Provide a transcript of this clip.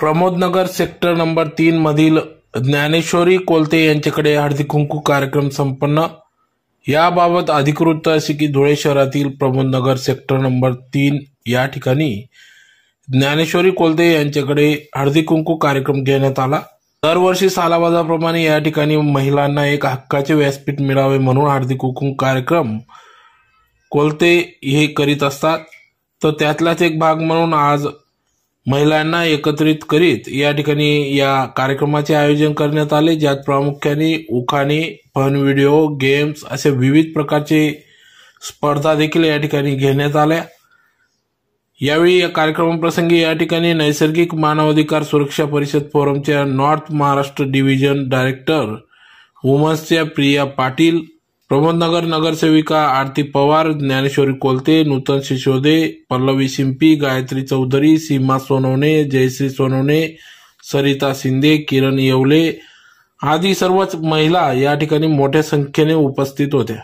प्रमोदनगर sector number तीन मधील ज्ञानेश्वरी कोलते यांच्याकडे हळदी कुंकू कार्यक्रम संपन्न. याबाबत अधिकृत असे की धुळे शहरातील प्रमोदनगर सेक्टर नंबर तीन या ठिकाणी ज्ञानेश्वरी कोलते यांच्याकडे हळदी कुंकू कार्यक्रम घेण्यात आला. दरवर्षी सालाबाजाप्रमाणे या ठिकाणी महिलांना एक हक्काचे व्यासपीठ मिळावे म्हणून हळदी कुंकू कार्यक्रम कोलते हे करीत असतात. तर त्यातलाच एक भाग म्हणून आज महिलांना एकत्रित करीत या ठिकाणी या कार्यक्रमाचे आयोजन करण्यात आले ज्यात प्रामुख्याने उखाणे फन व्हिडिओ गेम्स असे विविध प्रकारचे स्पर्धा देखील या ठिकाणी घेण्यात आल्या. यावेळी या कार्यक्रमाप्रसंगी या ठिकाणी नैसर्गिक मानवाधिकार सुरक्षा परिषद फोरमच्या नॉर्थ महाराष्ट्र डिव्हिजन डायरेक्टर वुमन्सच्या प्रिया पाटील प्रमोदनगर नगरसेविका आरती पवार ज्ञानेश्वरी कोलते नूतन शिशोदे पल्लवी शिंपी गायत्री चौधरी सीमा सोनवणे जयश्री सोनवणे सरिता शिंदे किरण येवले आदी सर्वच महिला या ठिकाणी मोठ्या संख्येने उपस्थित होत्या.